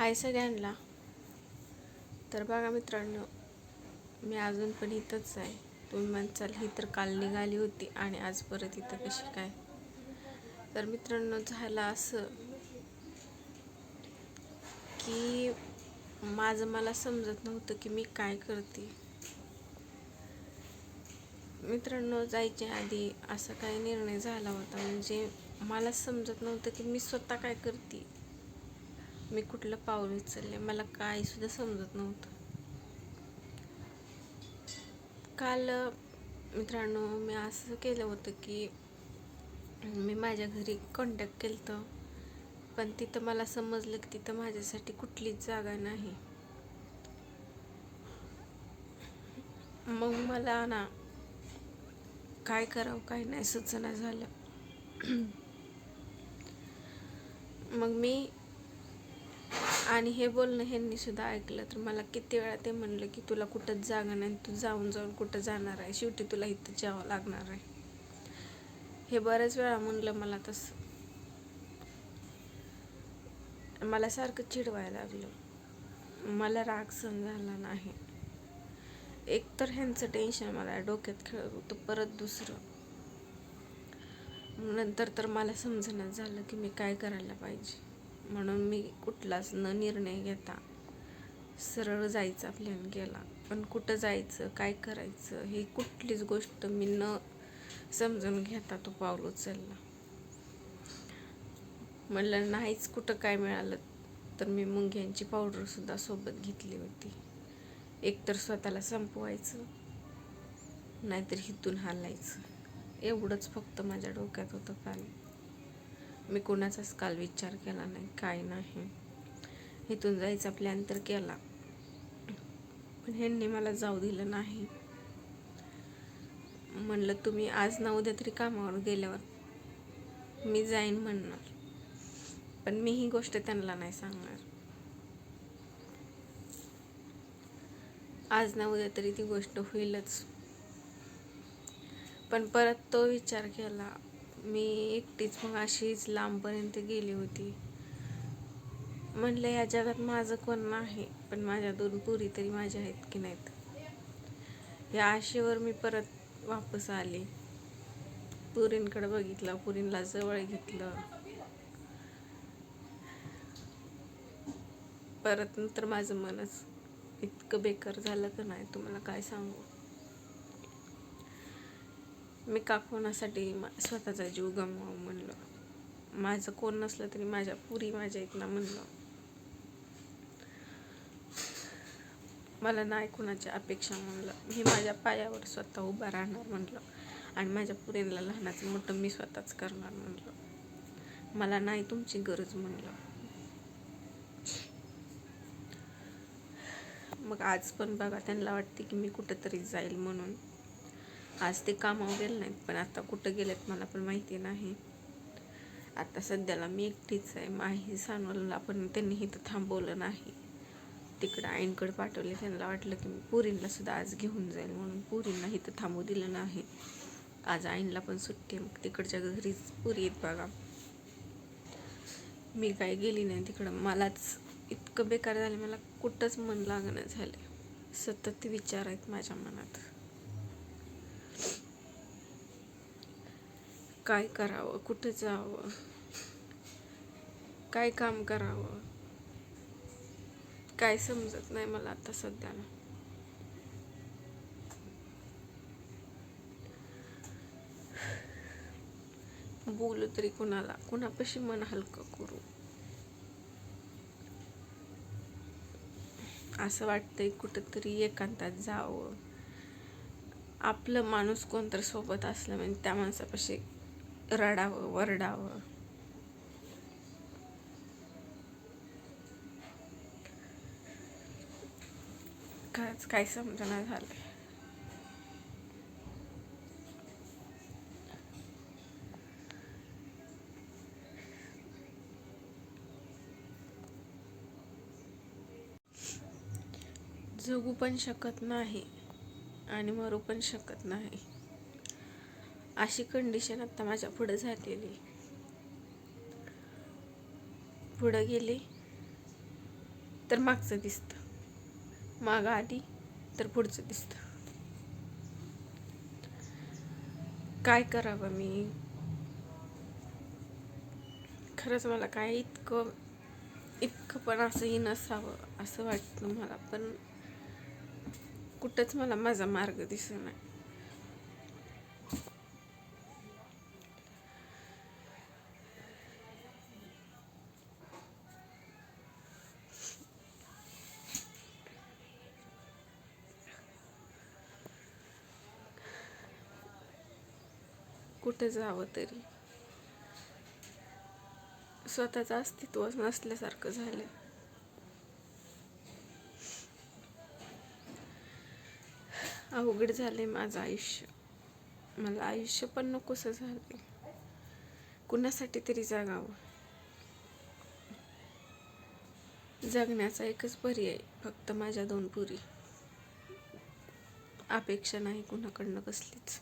हाय सगळ्यांना. तर बघा मित्रांनो मी अजून पण इथंच आहे. तुम्ही म्हणचाल ही तर काल निघाली होती आणि आज परत इथं कशी काय? तर मित्रांनो झालं असं की माझं मला समजत नव्हतं की मी काय करते. मित्रांनो जायच्या आधी असा काही निर्णय झाला होता. म्हणजे मला समजत नव्हतं की मी स्वतः काय करते. मी कुठलं पाऊल उचलले मला काही सुद्धा समजत नव्हतं. काल मित्रांनो मी असं केलं होतं की मी माझ्या घरी कॉन्टॅक्ट केलं होतं पण तिथं मला समजलं की तिथं माझ्यासाठी कुठलीच जागा नाही. मग मला ना काय करावं काय नाही सुचना झालं. मग मी आणि हे बोलणं ह्यांनी सुद्धा ऐकलं. तर मला किती वेळा ते म्हणलं की तुला कुठंच जागा नाही तू जाऊन जाऊन कुठं जाणार आहे? शेवटी तुला इथं जावं लागणार आहे. हे बऱ्याच वेळा म्हणलं मला तसं. मला सारखं चिडवायला लागलं. मला राग सण झाला नाही. एक तर ह्यांचं टेन्शन मला डोक्यात खेळत होतं परत दुसरं. नंतर तर मला समजणं झालं की मी काय करायला पाहिजे. म्हणून मी कुठलाच न निर्णय घेता. सरळ जायचा प्लॅन केला. पण कुठं जायचं काय करायचं ही कुठलीच गोष्ट मी न समजून घेता तो पाऊल उचलला. म्हणलं नाहीच कुठं काय मिळालं तर मी मुंग्यांची पावडरसुद्धा सोबत घेतली होती. एकतर स्वतःला संपवायचं नाहीतर हिथून हालायचं. एवढंच फक्त माझ्या डोक्यात होतं काल. मी कोणाचाच काल विचार केला नाही काय नाही. इथून जायचा प्लॅन तर केला. पण ह्यांनी मला जाऊ दिलं नाही. म्हणलं तुम्ही आज ना उद्या तरी कामावर गेल्यावर मी जाईन म्हणणार. पण मी ही गोष्ट त्यांना नाही सांगणार. आज ना उद्या तरी ती गोष्ट होईलच. पण परत तो विचार केला मी एकटीच मग अशीच लांबपर्यंत गेली होती. म्हणलं या जगात माझं कोण नाही पण माझ्या दोन पुरी तरी माझ्या आहेत की नाहीत? या आशेवर मी परत वापस आले. पुरींकडे बघितलं पुरींला जवळ घेतलं. परत नंतर माझं मनच इतकं बेकार झालं का नाही तुम्हाला काय सांगू? मी का कोणासाठी स्वतःचा जीव गमवावं म्हणलं. माझं कोण नसलं तरी माझ्या पुरी माझ्या इथनं म्हणलं. मला नाही कोणाची अपेक्षा म्हणलं. मी माझ्या पायावर स्वतः उभा राहणार म्हणलं. आणि माझ्या पुरीला लहानाचं मोठं मी स्वतःच करणार म्हणलं. मला नाही तुमची गरज म्हणलं. मग आज पण बघा त्यांना वाटते की मी कुठंतरी जाईल म्हणून. आज ते कामावर गेले नाहीत पण आता कुठं गेलेत मला पण माहिती नाही. आता सध्याला मी एकटीच आहे. माही सानवलला पण त्यांनी इथं थांबवलं नाही. तिकडं आईंकडे पाठवले. त्यांना वाटलं की मी पुरींना सुद्धा आज घेऊन जाईल म्हणून पुरींना इथं थांबू दिलं नाही. आज आईंला पण सुट्टी आहे. मग तिकडच्या घरीच पुरी येत बघा. मी काय गेली नाही तिकडं. मलाच इतकं बेकार झालं. मला कुठंच मन लागणं झालं. सतत विचार आहेत माझ्या मनात. काय करावं? कुठं जावं? काय काम करावं? काय समजत नाही मला आता सध्याला. बोलू तरी कुणाला? कुणापाशी मन हलकं करू? असं वाटतंय कुठंतरी एकांतात जावं. आपलं माणूस कोणतरी सोबत असलं म्हणजे त्या माणसापाशी रडावं वरडावं. खरंच काय समजना झालं जगू पण शकत नाही आणि मरू पण शकत नाही. अशी कंडिशन आता माझ्या पुढं झालेली. पुढं गेली तर मागचं दिसतं. मागं आली तर पुढचं दिसतं. काय करावं मी? खरंच मला काय इतकं इतकं पण असंही नसावं असं वाटतं मला पण कुठंच मला माझा मार्ग दिसेना. कुठे जावं तरी. स्वतःचं अस्तित्व नसल्यासारखं झालं अवघड झालंय माझं आयुष्य. मला आयुष्य पण नकोसं झालंय. कुणासाठी तरी जगावं. जगण्याचा एकच पर्याय फक्त माझ्या दोन पुरी. अपेक्षा नाही कुणाकडनं कसलीच.